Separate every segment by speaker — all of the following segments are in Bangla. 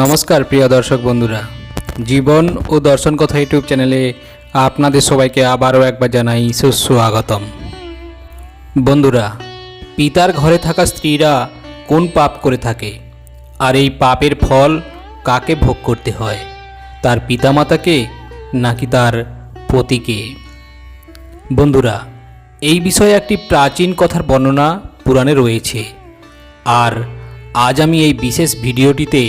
Speaker 1: নমস্কার, প্রিয় দর্শক বন্ধুরা। জীবন ও দর্শন কথা ইউটিউব চ্যানেলে আপনাদের সবাইকে আবারও একবার জানাই সুস্বাগতম। বন্ধুরা, পিতার ঘরে থাকা স্ত্রীরা কোন পাপ করে থাকে? আর এই পাপের ফল কাকে ভোগ করতে হয়? তার পিতামাতাকে নাকি তার পতিকে? বন্ধুরা, এই বিষয়ে একটি প্রাচীন কথার বর্ণনা পুরাণে রয়েছে। আর আজ আমি এই বিশেষ ভিডিওটিতে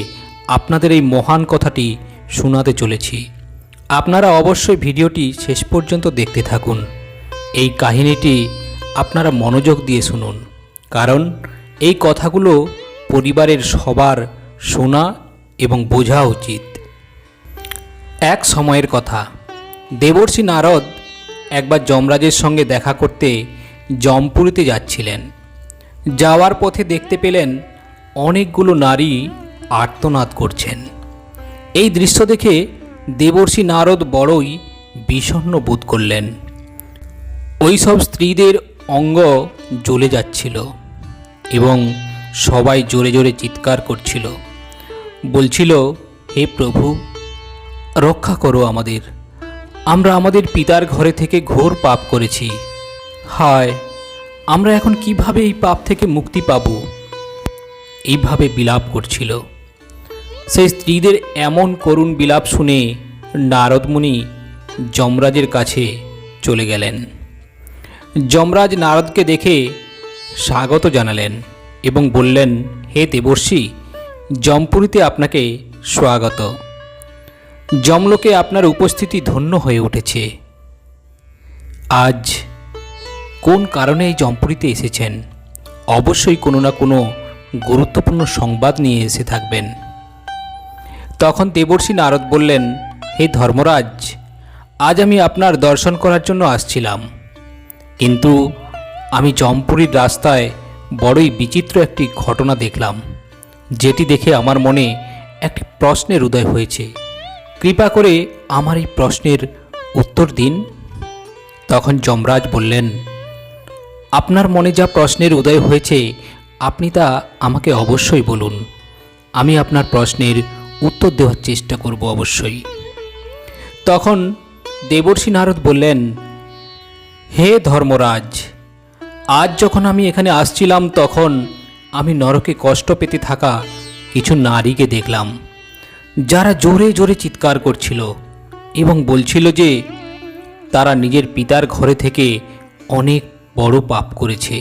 Speaker 1: আপনাদের এই মহান কথাটি শোনাতে চলেছি। আপনারা অবশ্যই ভিডিওটি শেষ পর্যন্ত দেখতে থাকুন। এই কাহিনীটি আপনারা মনোযোগ দিয়ে শুনুন। কারণ এই কথাগুলো পরিবারের সবার শোনা এবং বোঝা উচিত। এক সময়ের কথা। দেবর্ষী নারদ একবার যমরাজের সঙ্গে দেখা করতে জমপুরিতে যাচ্ছিলেন। যাওয়ার পথে দেখতে পেলেন অনেকগুলো নারী আর্তনাদ করছেন। এই দৃশ্য দেখে দেবর্ষী নারদ বড়ই বিষণ্ণ বোধ করলেন। ওই সব স্ত্রীদের অঙ্গ জ্বলে যাচ্ছিল এবং সবাই জোরে জোরে চিৎকার করছিল। বলছিল, হে প্রভু, রক্ষা করো আমাদের। আমরা আমাদের পিতার ঘরে থেকে ঘোর পাপ করেছি। হায়, আমরা এখন কীভাবে এই পাপ থেকে মুক্তি পাব? এইভাবে বিলাপ করছিল। সেই স্ত্রীদের এমন করুণ বিলাপ শুনে নারদমুনি যমরাজের কাছে চলে গেলেন। যমরাজ নারদকে দেখে স্বাগত জানালেন এবং বললেন, হে দেবর্ষী জমপুরীতে আপনাকে স্বাগত। জমলোকে আপনার উপস্থিতি ধন্য হয়ে উঠেছে। আজ কোন কারণে এই জমপুরিতে এসেছেন? অবশ্যই কোনো না কোনো গুরুত্বপূর্ণ সংবাদ নিয়ে এসে থাকবেন। তখন দেবর্ষী নারদ বললেন, হে ধর্মরাজ, আজ আমি আপনার দর্শন করার জন্য আসছিলাম। কিন্তু আমি জমপুরীর রাস্তায় বড়ই বিচিত্র একটি ঘটনা দেখলাম, যেটি দেখে আমার মনে একটি প্রশ্নের উদয় হয়েছে। কৃপা করে আমার এই প্রশ্নের উত্তর দিন। তখন যমরাজ বললেন, আপনার মনে যা প্রশ্নের উদয় হয়েছে, আপনি তা আমাকে অবশ্যই বলুন। আমি আপনার প্রশ্নের উত্তর দেওয়ার চেষ্টা করব অবশ্যই। তখন দেবর্ষী নারদ বললেন, হে ধর্মরাজ, আজ যখন আমি এখানে আসছিলাম তখন আমি নরকে কষ্ট পেতে থাকা কিছু নারীকে দেখলাম, যারা জোরে জোরে চিৎকার করছিল এবং বলছিল যে তারা নিজের পিতার ঘরে থেকে অনেক বড় পাপ করেছে।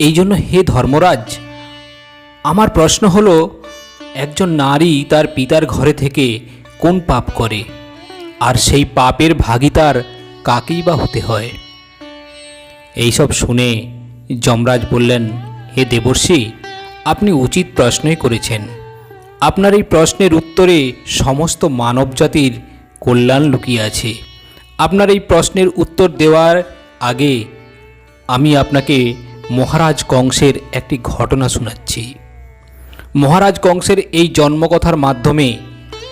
Speaker 1: এই জন্য হে ধর্মরাজ, আমার প্রশ্ন হলো একজন নারী তার পিতার ঘরে থেকে কোন পাপ করে? আর সেই পাপের ভাগিদার কাকেই বা হতে হয়? এইসব শুনে যমরাজ বললেন, হে দেবর্ষী, আপনি উচিত প্রশ্নই করেছেন। আপনার এই প্রশ্নের উত্তরে সমস্ত মানবজাতির কল্যাণ লুকিয়ে আছে। আপনার এই প্রশ্নের উত্তর দেওয়ার আগে আমি আপনাকে মহারাজ কংসের একটি ঘটনা শোনাচ্ছি। মহারাজ কংসের এই জন্মকথার মাধ্যমে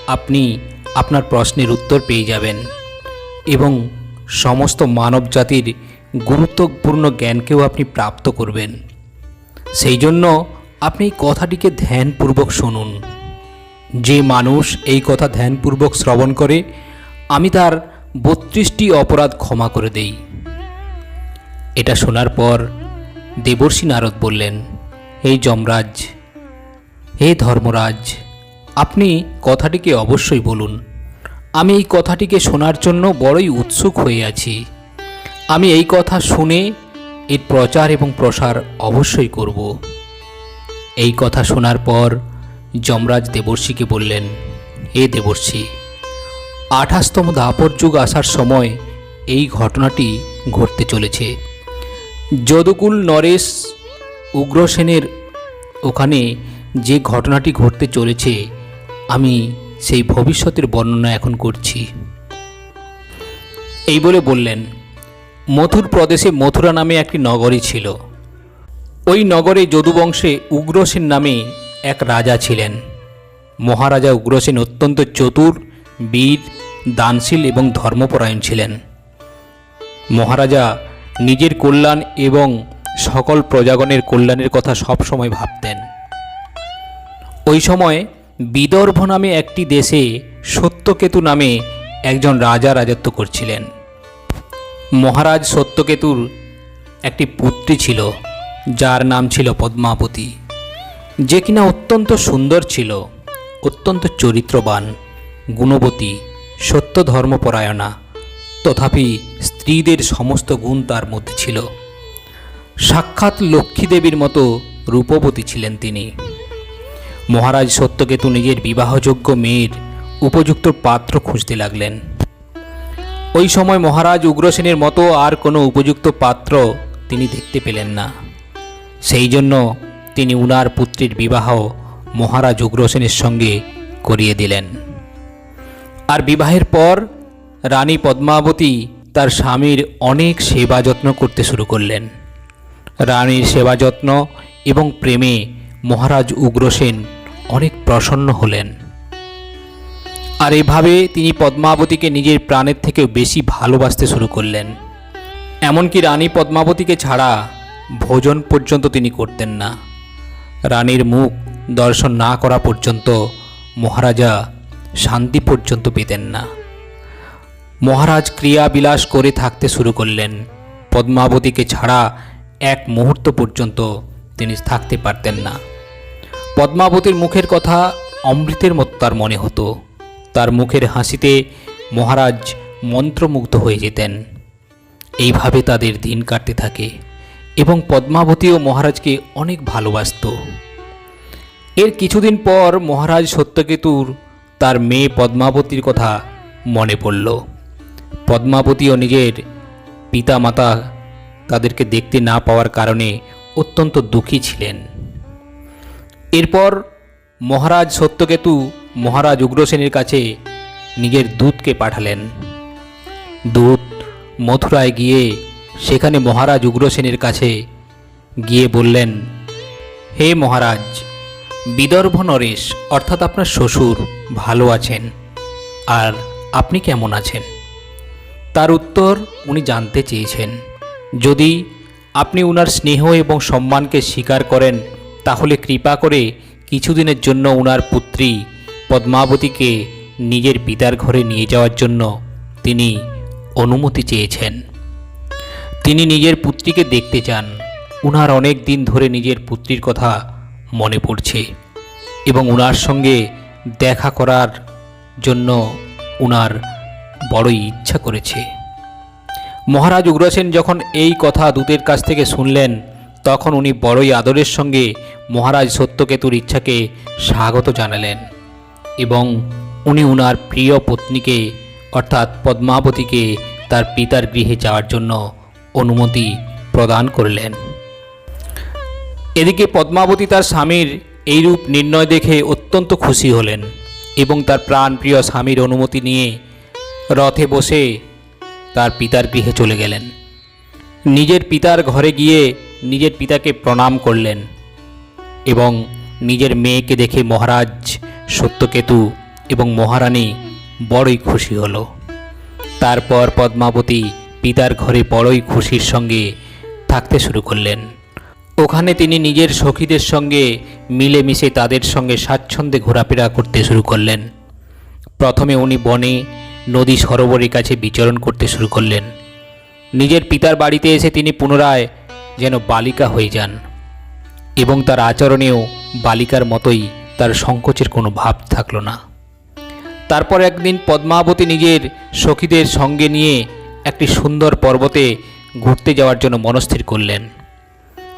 Speaker 1: আপনি আপনার প্রশ্নের উত্তর পেয়ে যাবেন এবং সমস্ত মানব জাতির গুরুত্বপূর্ণ জ্ঞানকেও আপনি প্রাপ্ত করবেন। সেই জন্য আপনি এই কথাটিকে ধ্যানপূর্বক শুনুন। যে মানুষ এই কথা ধ্যানপূর্বক শ্রবণ করে, আমি তার বত্রিশটি অপরাধ ক্ষমা করে দেই। এটা শোনার পর দেবর্ষী নারদ বললেন হে যমরাজ হে ধর্মরাজ, আপনি কথাটিকে অবশ্যই বলুন। আমি এই কথাটিকে শোনার জন্য বড়ই উৎসুক হয়ে আছি। আমি এই কথা শুনে এর প্রচার এবং প্রসার অবশ্যই করব। এই কথা শোনার পর যমরাজ দেবর্ষীকে বললেন এ দেবর্ষী, আঠাশতম দাপর যুগ আসার সময় এই ঘটনাটি ঘটতে চলেছে। যদুকুল নরেশ উগ্রসেনের ওখানে যে ঘটনাটি ঘটতে চলেছে, আমি সেই ভবিষ্যতের বর্ণনা এখন করছি। এই বলে বললেন, মথুর প্রদেশে মথুরা নামে একটি নগরী ছিল। ওই নগরে যদুবংশে উগ্রসেন নামে এক রাজা ছিলেন। মহারাজা উগ্রসেন অত্যন্ত চতুর, বীর, দানশীল এবং ধর্মপরায়ণ ছিলেন। মহারাজা নিজের কল্যাণ এবং সকল প্রজাগণের কল্যাণের কথা সবসময় ভাবতেন। ওই সময় বিদর্ভ নামে একটি দেশে সত্যকেতু নামে একজন রাজা রাজত্ব করছিলেন। মহারাজ সত্যকেতুর একটি পুত্রী ছিল, যার নাম ছিল পদ্মাবতী। যে কিনা অত্যন্ত সুন্দর ছিল, অত্যন্ত চরিত্রবান, গুণবতী সত্য ধর্মপরায়ণা তথাপি স্ত্রীদের সমস্ত গুণ তার মধ্যে ছিল। সাক্ষাৎ লক্ষ্মী দেবীর মতো রূপবতী ছিলেন তিনি। মহারাজ সত্যকেতু নিজের বিবাহযোগ্য মেয়ের উপযুক্ত পাত্র খুঁজতে লাগলেন। ওই সময় মহারাজ উগ্রসেনের মতো আর কোনো উপযুক্ত পাত্র তিনি দেখতে পেলেন না। সেই জন্য তিনি উনার পুত্রের বিবাহ মহারাজ উগ্রসেনের সঙ্গে করিয়ে দিলেন। আর বিবাহের পর রানী পদ্মাবতী তার স্বামীর অনেক সেবা যত্ন করতে শুরু করলেন। রানীর সেবা যত্ন এবং প্রেমে মহারাজ উগ্রসেন অনেক প্রসন্ন হলেন। আর এভাবে তিনি পদ্মাবতীকে নিজের প্রাণের থেকেও বেশি ভালোবাসতে শুরু করলেন। এমনকি রানী পদ্মাবতীকে ছাড়া ভোজন পর্যন্ত তিনি করতেন না। রানীর মুখ দর্শন না করা পর্যন্ত মহারাজা শান্তি পর্যন্ত পেতেন না। মহারাজ ক্রিয়াবিলাস করে থাকতে শুরু করলেন। পদ্মাবতীকে ছাড়া এক মুহূর্ত পর্যন্ত তিনি থাকতে পারতেন না। পদ্মাবতীর মুখের কথা অমৃতের মতো তার মনে হতো। তার মুখের হাসিতে মহারাজ মন্ত্রমুগ্ধ হয়ে যেতেন। এইভাবে তাদের দিন কাটতে থাকে এবং পদ্মাবতীও মহারাজকে অনেক ভালোবাসত। এর কিছুদিন পর মহারাজ সত্যকেতুর তার মেয়ে পদ্মাবতীর কথা মনে পড়ল। পদ্মাবতীও নিজের পিতা মাতা তাদেরকে দেখতে না পাওয়ার কারণে অত্যন্ত দুঃখী ছিলেন। এরপর মহারাজ সত্যকেতু মহারাজ উগ্রসেনের কাছে নিজের দূতকে পাঠালেন। দূত মথুরায় গিয়ে সেখানে মহারাজ উগ্রসেনের কাছে গিয়ে বললেন, হে মহারাজ, বিদর্ভ নরেশ, অর্থাৎ আপনার শ্বশুর, ভালো আছেন। আর আপনি কেমন আছেন? তার উত্তর উনি জানতে চেয়েছেন। যদি আপনি উনার স্নেহ এবং সম্মানকে স্বীকার করেন তাহলে কৃপা করে কিছুদিনের জন্য উনার পুত্রী পদ্মাবতীকে নিজের পিতার ঘরে নিয়ে যাওয়ার জন্য তিনি অনুমতি চেয়েছেন। তিনি নিজের পুত্রীকে দেখতে চান। উনার অনেক দিন ধরে নিজের পুত্রীর কথা মনে পড়ছে এবং উনার সঙ্গে দেখা করার জন্য উনার বড়ই ইচ্ছা করেছে। মহারাজ উগ্রসেন যখন এই কথা দূতের কাছ থেকে শুনলেন তখন উনি বড়ই আদরের সঙ্গে মহারাজ সত্যকেতুর ইচ্ছাকে স্বাগত জানালেন এবং উনি উনার প্রিয় পত্নীকে, অর্থাৎ পদ্মাবতীকে, তার পিতার গৃহে যাওয়ার জন্য অনুমতি প্রদান করলেন। এদিকে পদ্মাবতী তার স্বামীর এইরূপ নির্ণয় দেখে অত্যন্ত খুশি হলেন এবং তার প্রাণপ্রিয় স্বামীর অনুমতি নিয়ে রথে বসে তার পিতার গৃহে চলে গেলেন। নিজের পিতার ঘরে গিয়ে নিজের পিতাকে প্রণাম করলেন এবং নিজের মেয়েকে দেখে মহারাজ সত্যকেতু এবং মহারানী বড়ই খুশি হল। তারপর পদ্মাবতী পিতার ঘরে বড়ই খুশির সঙ্গে থাকতে শুরু করলেন। ওখানে তিনি নিজের সখীদের সঙ্গে মিলেমিশে তাদের সঙ্গে স্বাচ্ছন্দ্যে ঘোরাফেরা করতে শুরু করলেন। প্রথমে উনি বনে নদী সরোবরের কাছে বিচরণ করতে শুরু করলেন। নিজের পিতার বাড়িতে এসে তিনি পুনরায় যেন বালিকা হয়ে যান এবং তার আচরণেও বালিকার মতোই তার সংকোচের কোনো ভাব থাকল না। তারপর একদিন পদ্মাবতী নিজের সখীদের সঙ্গে নিয়ে একটি সুন্দর পর্বতে ঘুরতে যাওয়ার জন্য মনস্থির করলেন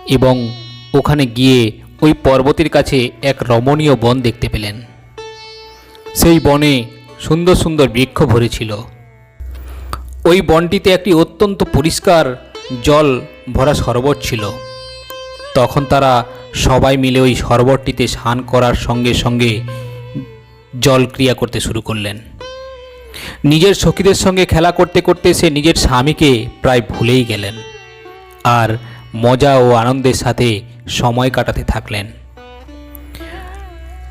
Speaker 1: এবং ওখানে গিয়ে ওই পর্বতের কাছে এক রমণীয় বন দেখতে পেলেন। সেই বনে সুন্দর সুন্দর বৃক্ষ ভরেছিল। ওই বনটিতে একটি অত্যন্ত পরিষ্কার জল ভরা সরোবর ছিল। তখন তারা সবাই মিলে ওই সরোবরটিতে স্নান করার সঙ্গে সঙ্গে জল ক্রিয়া করতে শুরু করলেন। নিজের সখীদের সঙ্গে খেলা করতে করতে সে নিজের স্বামীকে প্রায় ভুলেই গেলেন আর মজা ও আনন্দের সাথে সময় কাটাতে থাকলেন।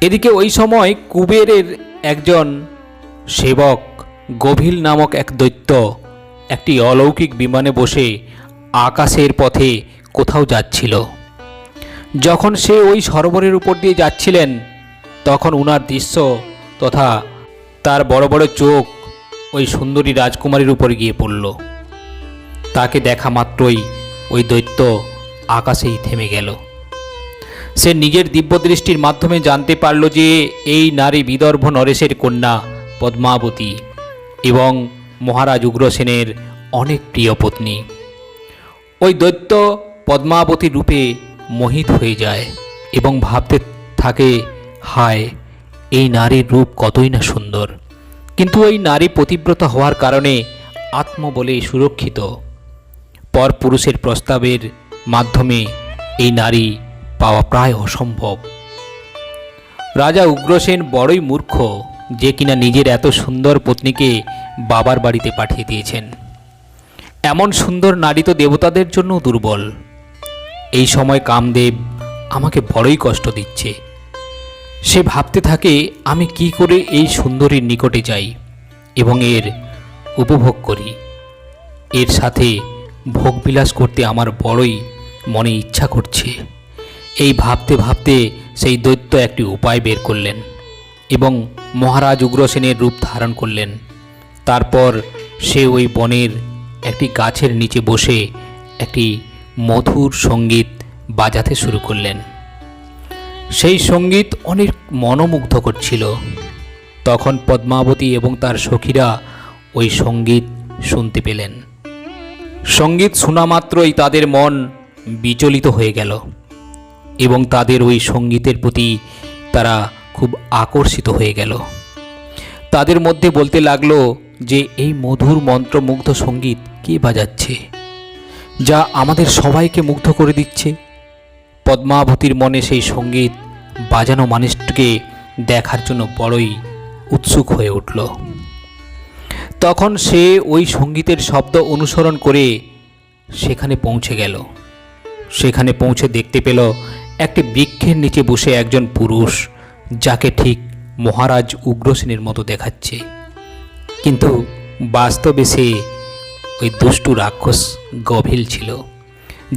Speaker 1: এদিকে ওই সময় কুবেরের একজন সেবক গভীল নামক এক দৈত্য একটি অলৌকিক বিমানে বসে আকাশের পথে কোথাও যাচ্ছিল। যখন সে ওই সরোবরের উপর দিয়ে যাচ্ছিলেন, তখন উনার দৃশ্য তথা তার বড় বড় চোখ ওই সুন্দরী রাজকুমারীর উপর গিয়ে পড়ল। তাকে দেখা মাত্রই ওই দৈত্য আকাশেই থেমে গেল। সে নিজের দিব্যদৃষ্টির মাধ্যমে জানতে পারল যে এই নারী বিদর্ভ নরেশের কন্যা পদ্মাবতী এবং মহারাজ উগ্রসেনের অনেক প্রিয় পত্নী। ওই দৈত্য পদ্মাবতীর রূপে মোহিত হয়ে যায় এবং ভাবতে থাকে, হায়, এই নারীর রূপ কতই না সুন্দর। কিন্তু ওই নারী পতিব্রতা হওয়ার কারণে আত্মবলে সুরক্ষিত। পরপুরুষের প্রস্তাবের মাধ্যমে এই নারী পাওয়া প্রায় অসম্ভব। রাজা উগ্রসেন বড়ই মূর্খ, যে কিনা নিজের এত সুন্দর পত্নীকে বাবার বাড়িতে পাঠিয়ে দিয়েছেন। এমন সুন্দর নারী তো দেবতাদের জন্য দুর্বল। এই সময় কামদেব আমাকে বড়ই কষ্ট দিচ্ছে। সে ভাবতে থাকে, আমি কি করে এই সুন্দরীর নিকটে যাই এবং এর উপভোগ করি। এর সাথে ভোগবিলাস করতে আমার বড়ই মনে ইচ্ছা করছে। এই ভাবতে ভাবতে সেই দৈত্য একটি উপায় বের করলেন এবং মহারাজ উগ্রসেনের রূপ ধারণ করলেন। তারপর সে ওই বনের একটি গাছের নিচে বসে একটি মধুর সংগীত বাজাতে শুরু করলেন। সেই সংগীত অনেক মনোমুগ্ধ করছিল তখন পদ্মাবতী এবং তার সখীরা ওই সংগীত শুনতে পেলেন। সংগীত শোনা মাত্রই তাদের মন বিচলিত হয়ে গেল এবং তাদের ওই সঙ্গীতের প্রতি তারা খুব আকর্ষিত হয়ে গেল। তাদের মধ্যে বলতে লাগল যে এই মধুর মন্ত্রমুগ্ধ সংগীত কে বাজাচ্ছে? যা আমাদের সবাইকে মুগ্ধ করে দিচ্ছে। পদ্মাবতীর মনে সেই সংগীত বাজানো মানুষটিকে দেখার জন্য বড়ই উৎসুক হয়ে উঠল। তখন সে ওই সঙ্গীতের শব্দ অনুসরণ করে সেখানে পৌঁছে গেল। সেখানে পৌঁছে দেখতে পেল একটি বৃক্ষের নিচে বসে একজন পুরুষ, যাকে ঠিক মহারাজ উগ্রসেনের মতো দেখাচ্ছে। কিন্তু বাস্তবে সে ওই দুষ্টু রাক্ষস গভীল ছিল,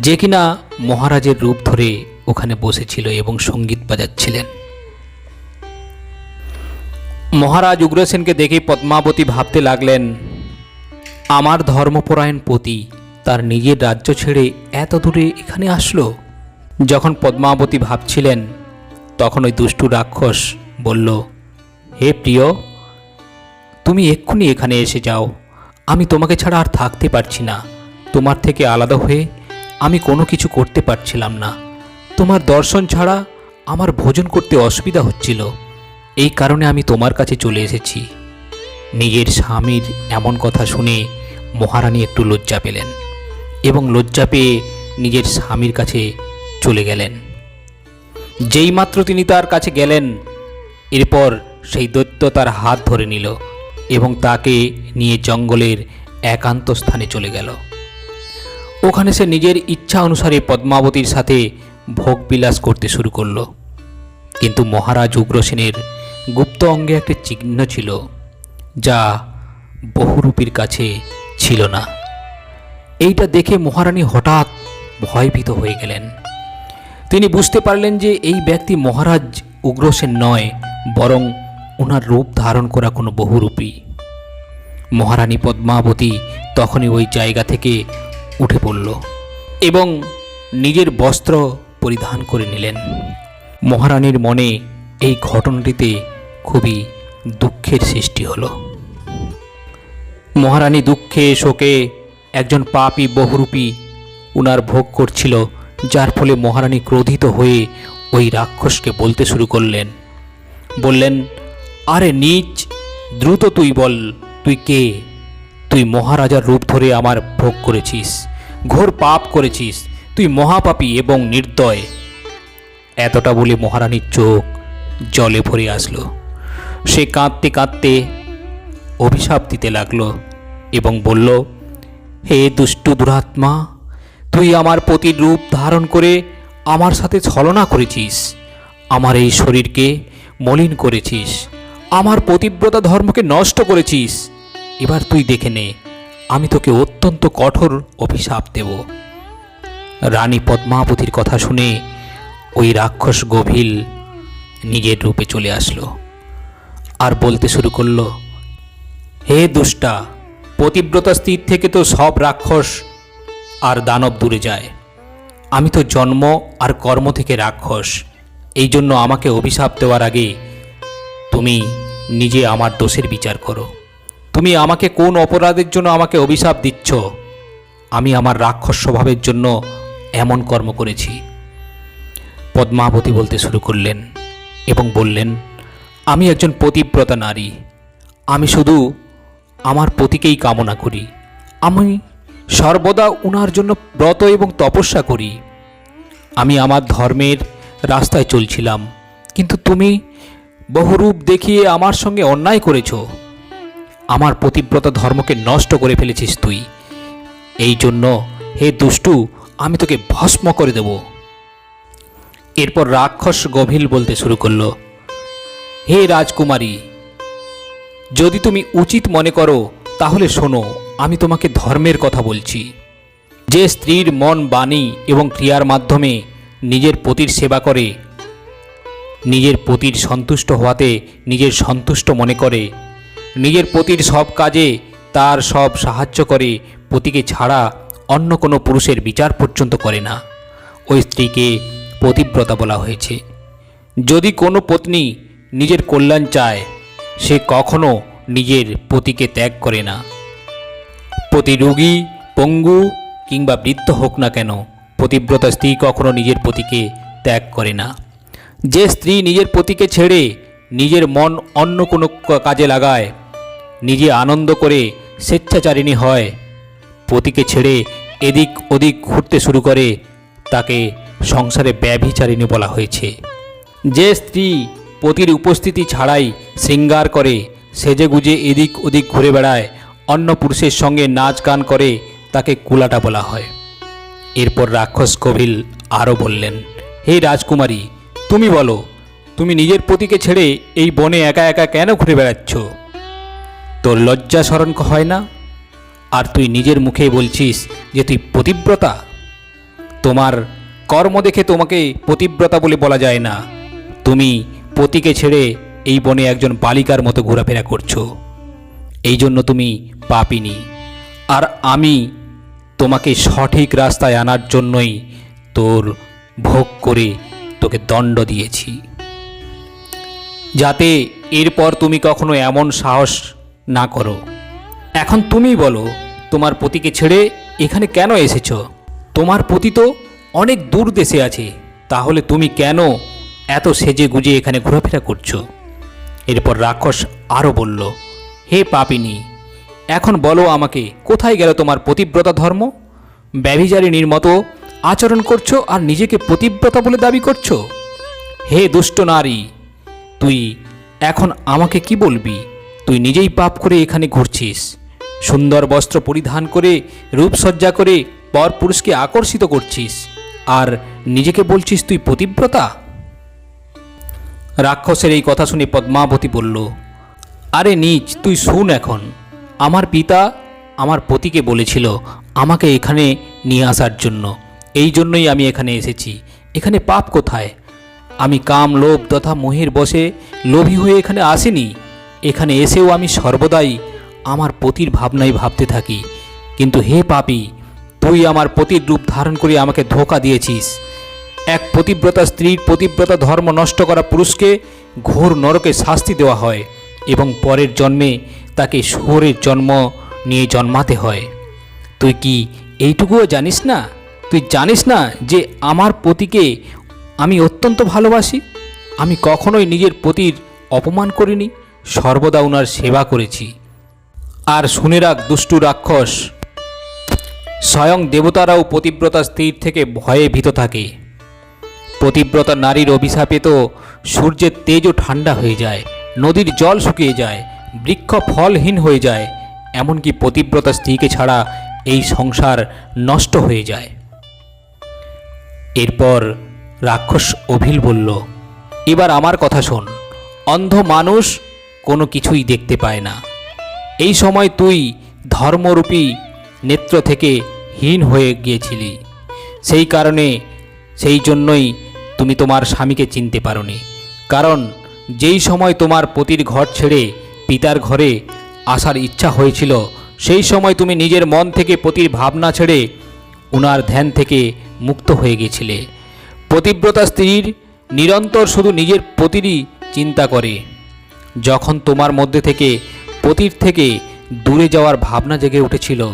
Speaker 1: যে কিনা মহারাজের রূপ ধরে ওখানে বসেছিল এবং সংগীত বাজাচ্ছিলেন। মহারাজ উগ্রসেনকে দেখে পদ্মাবতী ভাবতে লাগলেন, আমার ধর্মপরায়ণ পতি তার নিজের রাজ্য ছেড়ে এত দূরে এখানে আসলো? যখন পদ্মাবতী ভাবছিলেন, তখন ওই দুষ্টু রাক্ষস বলল, হে প্রিয় তুমি এক্ষুনি এখানে এসে যাও। আমি তোমাকে ছাড়া আর থাকতে পারছি না। তোমার থেকে আলাদা হয়ে আমি কোনো কিছু করতে পারছিলাম না। তোমার দর্শন ছাড়া আমার ভোজন করতে অসুবিধা হচ্ছিল। এই কারণে আমি তোমার কাছে চলে এসেছি। নিজের স্বামীর এমন কথা শুনে মহারানী একটু লজ্জা পেলেন এবং লজ্জা পেয়ে নিজের স্বামীর কাছে চলে গেলেন। যেইমাত্র তিনি তার কাছে গেলেন, এরপর সেই দৈত্য তার হাত ধরে নিল। এবং তাকে নিয়ে জঙ্গলের একান্ত স্থানে চলে গেল। ওখানে সে নিজের ইচ্ছা অনুসারে পদ্মাবতীর সাথে ভোগবিলাস করতে শুরু করল। কিন্তু মহারাজ উগ্রসেনের গুপ্ত অঙ্গে একটি চিহ্ন ছিল, যা বহুরূপীর কাছে ছিল না। এইটা দেখে মহারানী হঠাৎ ভয়ভীত হয়ে গেলেন। তিনি বুঝতে পারলেন যে এই ব্যক্তি মহারাজ উগ্রসেন নয়, বরং ওনার রূপ ধারণ করা কোনো বহুরূপী। মহারানী পদ্মাবতী তখনই ওই জায়গা থেকে উঠে পড়ল এবং নিজের বস্ত্র পরিধান করে নিলেন। মহারানীর মনে এই ঘটনাটিতে খুবই দুঃখের সৃষ্টি হলো। মহারানী দুঃখে শোকে একজন পাপী বহুরূপী উনার ভোগ করছিল, যার ফলে মহারানী ক্রোধিত হয়ে ওই রাক্ষসকে বলতে শুরু করলেন। বললেন আরে নিচ, দ্রুত তুই বল, তুই কে? তুই মহারাজার রূপ ধরে আমার ভোগ করেছিস, ঘোর পাপ করেছিস, তুই মহাপাপী এবং নির্দয়। এতটা বলে মহারানীর চোখ জলে ভরে আসলো। সে কাঁদতে কাঁদতে অভিশাপ দিতে লাগল এবং বলল, হে দুষ্টু দুরাত্মা, তুই আমার পতির রূপ ধারণ করে আমার সাথে ছলনা করেছিস। আমার এই শরীরকে মলিন করেছিস। আমার পতিব্রতা ধর্মকে নষ্ট করেছিস। এবার তুই দেখে নে, আমি তোকে অত্যন্ত কঠোর অভিশাপ দেব। রানী পদ্মাবতীর কথা শুনে ওই রাক্ষস গভীল নিজের রূপে চলে আসলো আর বলতে শুরু করল, হে দুষ্টা, পতিব্রতা স্থির থেকে তো সব রাক্ষস আর দানব দূরে যায়। আমি তো জন্ম আর কর্ম থেকে রাক্ষস, এই জন্য আমাকে অভিশাপ দেওয়ার আগে তুমি নিজে আমার দোষের বিচার করো। তুমি আমাকে কোন অপরাধের জন্য আমাকে অভিশাপ দিচ্ছ? আমি আমার রাক্ষস স্বভাবের জন্য এমন কর্ম করেছি। পদ্মাবতী বলতে শুরু করলেন এবং বললেন, আমি একজন পতিব্রতা নারী। আমি শুধু আমার পতিকেই কামনা করি। আমি সর্বদা উনার জন্য ব্রত এবং তপস্যা করি। আমি আমার ধর্মের রাস্তায় চলছিলাম। কিন্তু তুমি বহুরূপ দেখিয়ে আমার সঙ্গে অন্যায় করেছ। আমার পতিব্রতা ধর্মকে নষ্ট করে ফেলেছিস তুই। এই জন্য হে দুষ্টু, আমি তোকে ভস্ম করে দেব। এরপর রাক্ষস গভীর বলতে শুরু করল, হে রাজকুমারী, যদি তুমি উচিত মনে করো, তাহলে শোনো, আমি তোমাকে ধর্মের কথা বলছি। যে স্ত্রীর মন বাণী এবং ক্রিয়ার মাধ্যমে নিজের পতির সেবা করে নিজের পতির সন্তুষ্ট হওয়াতে নিজের সন্তুষ্ট মনে করে। নিজের পতির সব কাজে তার সব সাহায্য করে, পতিকে ছাড়া অন্য কোনো পুরুষের বিচার পর্যন্ত করে না। ওই স্ত্রীকে পতিব্রতা বলা হয়েছে। যদি কোনো পত্নী নিজের কল্যাণ চায়, সে কখনো নিজের পতিকে ত্যাগ করে না। প্রতি রোগী, পঙ্গু কিংবা বৃদ্ধ হোক না কেন, পতিব্রতা স্ত্রী কখনো নিজের পতিকে ত্যাগ করে না। যে স্ত্রী নিজের পতিকে ছেড়ে নিজের মন অন্য কোনো কাজে লাগায়, নিজে আনন্দ করে স্বেচ্ছাচারিণী হয়। পতিকে ছেড়ে এদিক ওদিক ঘুরতে শুরু করে, তাকে সংসারে ব্যভিচারিণী বলা হয়েছে। যে স্ত্রী পতির উপস্থিতি ছাড়াই শৃঙ্গার করে সেজে গুজে এদিক ওদিক ঘুরে বেড়ায়, অন্য পুরুষের সঙ্গে নাচ গান করে, তাকে কুলাটা বলা হয়। এরপর রাক্ষস কবিল আরও বললেন, হে রাজকুমারী তুমি বলো, তুমি নিজের পতিকে ছেড়ে এই বনে একা একা কেন ঘুরে বেড়াচ্ছ? তোর লজ্জা স্মরণ হয় না? আর তুই নিজের মুখেই বলছিস যে তুই পতিব্রতা? তোমার কর্ম দেখে তোমাকে পতিব্রতা বলে বলা যায় না। তুমি পতিকে ছেড়ে এই বনে একজন বালিকার মতো ঘোরাফেরা করছ। এই জন্য তুমি পাপিনি। আর আমি তোমাকে সঠিক রাস্তায় আনার জন্যই তোর ভোগ করে তোকে দণ্ড দিয়েছি। যাতে এরপর তুমি কখনো এমন সাহস না করো। এখন তুমি বলো, তোমার পতিকে ছেড়ে এখানে কেন এসেছ? তোমার পতি তো অনেক দূর দেশে আছে, তাহলে তুমি কেন এত সেজে গুজে এখানে ঘোরাফেরা করছ? এরপর রাক্ষস আরও বলল, হে পাপিনী, এখন বলো আমাকে, কোথায় গেল তোমার পতিব্রতা ধর্ম? ব্যভিচারিণীর মতো আচরণ করছ আর নিজেকে প্রতিব্রতা বলে দাবি করছ? হে দুষ্ট নারী, তুই এখন আমাকে কি বলবি? তুই নিজেই পাপ করে এখানে ঘুরছিস। সুন্দর বস্ত্র পরিধান করে, রূপসজ্জা করে পর পুরুষকে আকর্ষিত করছিস। আর নিজেকে বলছিস তুই পতিব্রতা রাক্ষসের এই কথা শুনে পদ্মাবতী বলল, আরে নিচ, তুই শুন এখন। আমার পিতা আমার পতিকে বলেছিল আমাকে এখানে নিয়ে আসার জন্য। এই জন্যই আমি এখানে এসেছি। এখানে পাপ কোথায়? আমি কাম লোভ তথা মোহের বসে লোভী হয়ে এখানে আসিনি। এখানে এসেও আমি সর্বদাই আমার পতির ভাবনাই ভাবতে থাকি। কিন্তু হে পাপি, তুই আমার পতির রূপ ধারণ করে আমাকে ধোকা দিয়েছিস। এক পতিব্রতা স্ত্রীর পতিব্রতা ধর্ম নষ্ট করা পুরুষকে ঘোর নরকে শাস্তি দেওয়া হয় এবং পরের জন্মে তাকে শুয়োরের জন্ম নিয়ে জন্মাতে হয়। তুই কি এইটুকুও জানিস না? তুই জানিস না যে আমার পতিকে আমি অত্যন্ত ভালোবাসি? আমি কখনোই নিজের পতির অপমান করিনি, সর্বদা ওনার সেবা করেছি। আর শুনে রাখ, দুষ্টু রাক্ষস। স্বয়ং দেবতারাও পতিব্রতা স্ত্রীর থেকে ভয়ে ভীত থাকে। পতিব্রতা নারীর অভিশাপে তো সূর্যের তেজও ঠান্ডা হয়ে যায়, নদীর জল শুকিয়ে যায়, বৃক্ষ ফলহীন হয়ে যায়, এমনকি পতিব্রতা স্ত্রীকে ছাড়া এই সংসার নষ্ট হয়ে যায়। এরপর রাক্ষস অভিল বলল, এবার আমার কথা শোন। অন্ধ মানুষ কোনো কিছুই দেখতে পায় না। এই সময় তুই ধর্মরূপী নেত্র থেকে হীন হয়ে গিয়েছিলি। সেই কারণে, সেই জন্যই তুমি তোমার স্বামীকে চিনতে পারোনি। কারণ যেই সময় তোমার পতির ঘর ছেড়ে পিতার ঘরে আসার ইচ্ছা হয়েছিল, সেই সময় তুমি নিজের মন থেকে পতির ভাবনা ছেড়ে উনার ধ্যান থেকে মুক্ত হয়ে গেছিলে। পতিব্রতা স্ত্রীর নিরন্তর শুধু নিজের পতিরই চিন্তা করে। যখন তোমার মধ্যে থেকে পতির থেকে দূরে যাওয়ার ভাবনা জেগে উঠেছিল,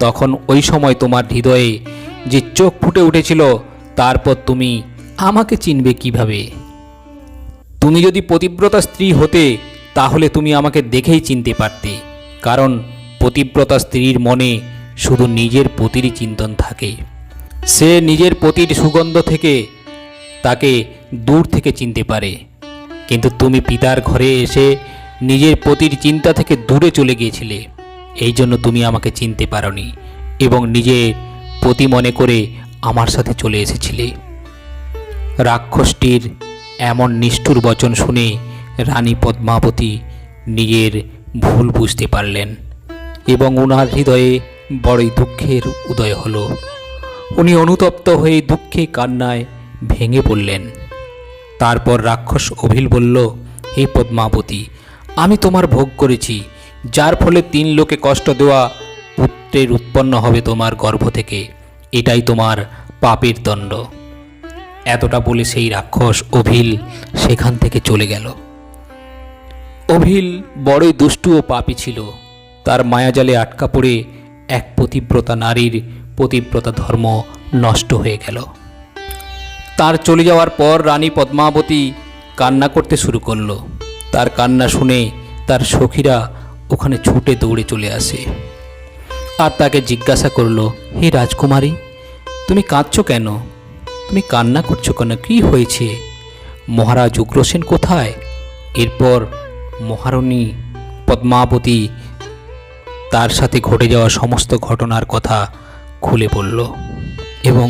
Speaker 1: তখন ওই সময় তোমার হৃদয়ে যে চোখ ফুটে উঠেছিল, তারপর তুমি আমাকে চিনবে কীভাবে? তুমি যদি পতিব্রতা স্ত্রী হতে, তাহলে তুমি আমাকে দেখেই চিনতে পারতে। কারণ পতিব্রতা স্ত্রীর মনে শুধু নিজের পতিরই চিন্তন থাকে। সে নিজের পতির সুগন্ধ থেকে তাকে দূর থেকে চিনতে পারে। কিন্তু তুমি পিতার ঘরে এসে নিজের পতির চিন্তা থেকে দূরে চলে গিয়েছিলে। এই জন্য তুমি আমাকে চিনতে পারোনি এবং নিজের পতি মনে করে আমার সাথে চলে এসেছিলে। রাক্ষসটির এমন নিষ্ঠুর বচন শুনে রানী পদ্মাবতী নিজের ভুল বুঝতে পারলেন এবং ওনার হৃদয়ে বড়ই দুঃখের উদয় হলো। উনি অনুতপ্ত হয়ে দুঃখে কান্নায় ভেঙে পড়লেন। তারপর রাক্ষস অভিল বলল, হে পদ্মাবতী, আমি তোমার ভোগ করেছি, যার ফলে তিন লোকে কষ্ট দেওয়া পুত্রের উৎপন্ন হবে তোমার গর্ভ থেকে। এটাই তোমার পাপের দণ্ড। এতটা বলে সেই রাক্ষস অভিল সেখান থেকে চলে গেল। অভিল বড়ই দুষ্টু ও পাপী ছিল। তার মায়াজালে আটকা পড়ে এক পতিব্রতা নারীর পতিব্রতা ধর্ম নষ্ট হয়ে গেল। তার চলে যাওয়ার পর রানী পদ্মাবতী কান্না করতে শুরু করল। তার কান্না শুনে তার সখীরা ওখানে ছুটে দৌড়ে চলে আসে। আর তাকে জিজ্ঞাসা করল, হে রাজকুমারী, তুমি কাঁদছ কেন? তুমি কান্না করছ কেন? কী হয়েছে? মহারাজ উগ্রসেন কোথায়? এরপর মহারণী পদ্মাবতী তার সাথে ঘটে যাওয়া সমস্ত ঘটনার কথা খুলে বলল এবং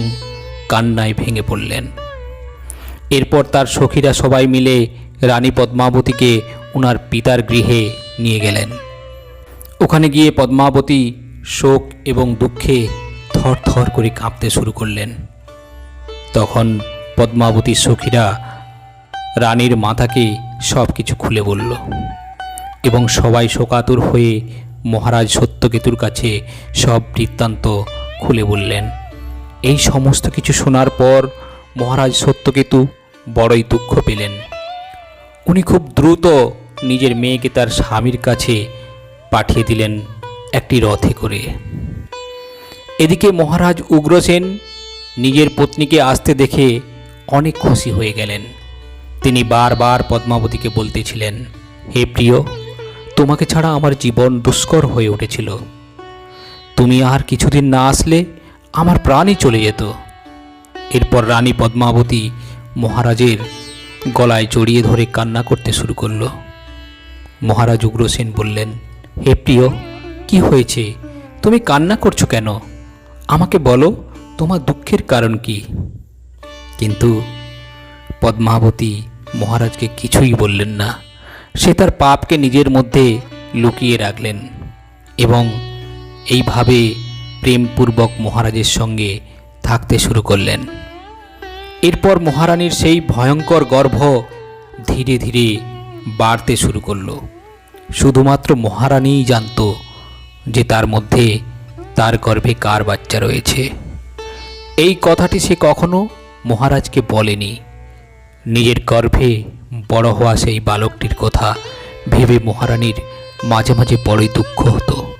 Speaker 1: কান্নায় ভেঙে পড়লেন। এরপর তার সখীরা সবাই মিলে রানী পদ্মাবতীকে ওনার পিতার গৃহে নিয়ে গেলেন। ওখানে গিয়ে পদ্মাবতী শোক এবং দুঃখে থর থর করে কাঁপতে শুরু করলেন। তখন পদ্মাবতীর সখীরা রানীর মাথাকে সব কিছু খুলে বলল এবং সবাই শোকাতুর হয়ে মহারাজ সত্যকেতুর কাছে সব বৃত্তান্ত খুলে বললেন, এই সমস্ত কিছু শোনার পর মহারাজ সত্যকেতু বড়ই দুঃখ পেলেন। উনি খুব দ্রুত নিজের মেয়েকে তার স্বামীর কাছে পাঠিয়ে দিলেন একটি রথে করে। এদিকে মহারাজ উগ্রসেন নিজের পত্নীকে আসতে দেখে অনেক খুশি হয়ে গেলেন। তিনি বারবার পদ্মাবতীকে বলতেছিলেন, হে প্রিয়, তোমাকে ছাড়া আমার জীবন দুষ্কর হয়ে উঠেছিল। তুমি আর কিছুদিন না আসলে আমার প্রাণই চলে যেত। এরপর রানী পদ্মাবতী মহারাজের গলায় জড়িয়ে ধরে কান্না করতে শুরু করল। মহারাজ উগ্রসেন বললেন, হে প্রিয়, কি হয়েছে? তুমি কান্না করছ কেন? আমাকে বলো, তোমার দুঃখের কারণ কি? কিন্তু পদ্মাবতী মহারাজকে কিছুই বললেন না। সে তার পাপকে নিজের মধ্যে লুকিয়ে রাখলেন এবং এইভাবে প্রেমপূর্বক মহারাজের সঙ্গে থাকতে শুরু করলেন। এরপর মহারানীর সেই ভয়ঙ্কর গর্ভ ধীরে ধীরে বাড়তে শুরু করল। শুধুমাত্র মহারানীই জানত যে তার মধ্যে তার গর্ভে কার বাচ্চা রয়েছে। এই কথাটি সে কখনো মহারাজকে বলেনি। নিজের গর্ভে বড় হওয়া সেই বালকটির কথা ভেবে মহারানীর মাঝে মাঝে বড়ই দুঃখ হতো।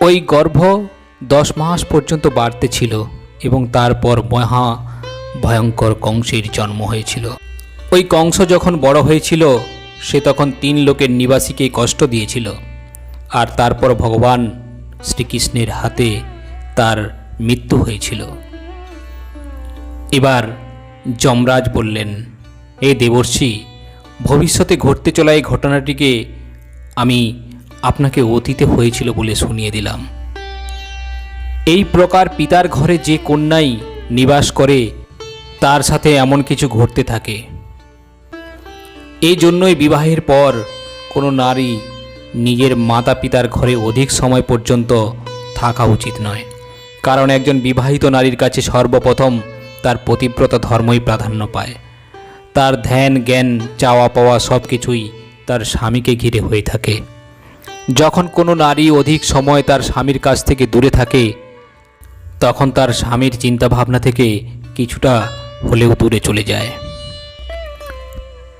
Speaker 1: ওই গর্ভ দশ মাস পর্যন্ত বাড়তে ছিল এবং তারপর মহা ভয়ঙ্কর কংসের জন্ম হয়েছিল। ওই কংস যখন বড় হয়েছিল, সে তখন তিন লোকের নিবাসীকে কষ্ট দিয়েছিল। আর তারপর ভগবান শ্রীকৃষ্ণের হাতে তার মৃত্যু হয়েছিল। এবার যমরাজ বললেন, এ দেবর্ষি, ভবিষ্যতে ঘটতে চলা এই ঘটনাটিকে আমি আপনাকে অতীতে হয়েছিল বলে শুনিয়ে দিলাম। এই প্রকার পিতার ঘরে যে কন্যাই নিবাস করে, তার সাথে এমন কিছু ঘটতে থাকে। এই জন্যই বিবাহের পর কোনো নারী নিজের মাতা পিতার ঘরে অধিক সময় পর্যন্ত থাকা উচিত নয়। কারণ একজন বিবাহিত নারীর কাছে সর্বপ্রথম তার পতিব্রতা ধর্মই প্রাধান্য পায়। তার ধ্যান, জ্ঞান চাওয়া পাওয়া সব কিছুই তার স্বামীকে ঘিরে হয়ে থাকে। যখন কোনো নারী অধিক সময় তার স্বামীর কাছ থেকে দূরে থাকে, তখন তার স্বামীর চিন্তাভাবনা থেকে কিছুটা হলেও দূরে চলে যায়।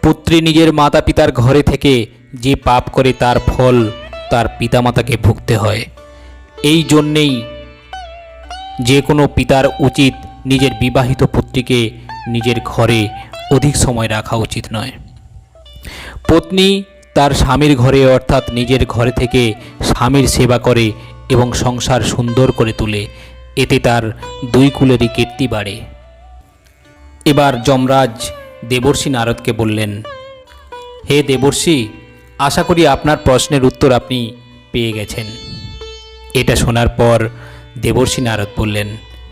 Speaker 1: পুত্রী নিজের মাতা পিতার ঘরে থেকে যে পাপ করে তার ফল তার পিতামাতাকে ভুগতে হয়। এই জন্যেই যে কোনো পিতার উচিত নিজের বিবাহিত পুত্রীকে নিজের ঘরে অধিক সময় রাখা উচিত নয়। পত্নী তার স্বামীর ঘরে অর্থাৎ নিজের ঘরে থেকে স্বামীর সেবা করে এবং সংসার সুন্দর করে তোলে। এতে তার দুই কুলেরই কীর্তি বাড়ে। এবার যমরাজ দেবর্ষী নারদকে বললেন, হে দেবর্ষী, আশা করি আপনার প্রশ্নের উত্তর আপনি পেয়ে গেছেন। এটা শোনার পর দেবর্ষী নারদ বললেন,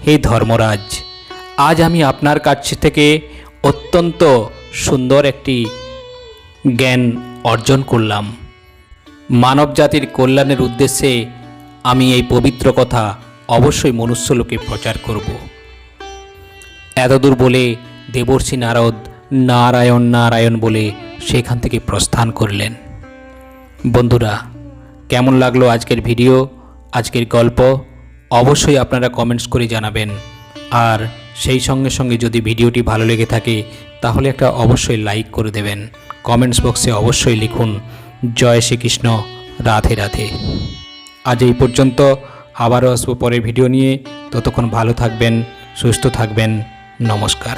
Speaker 1: হে ধর্মরাজ, আজ আমি আপনার কাছ থেকে অত্যন্ত সুন্দর একটি জ্ঞান অর্জন করলাম। মানব জাতির কল্যাণের উদ্দেশ্যে আমি এই পবিত্র কথা অবশ্যই মনুষ্যলোকে প্রচার করব। এতদূর বলে দেবর্ষী নারদ নারায়ণ নারায়ণ বলে সেখান থেকে প্রস্থান করলেন। বন্ধুরা, কেমন লাগল আজকের ভিডিও, আজকের গল্প? অবশ্যই আপনারা কমেন্টস করে জানাবেন। আর সেই সঙ্গে সঙ্গে যদি ভিডিওটি ভালো লেগে থাকে, তাহলে একটা অবশ্যই লাইক করে দেবেন। কমেন্টস বক্সে অবশ্যই লিখুন, জয় শ্রীকৃষ্ণ, রাধে রাধে। আজ এই পর্যন্ত, আবারও আসব পরের ভিডিও নিয়ে। ততক্ষণ ভালো থাকবেন, সুস্থ থাকবেন, নমস্কার।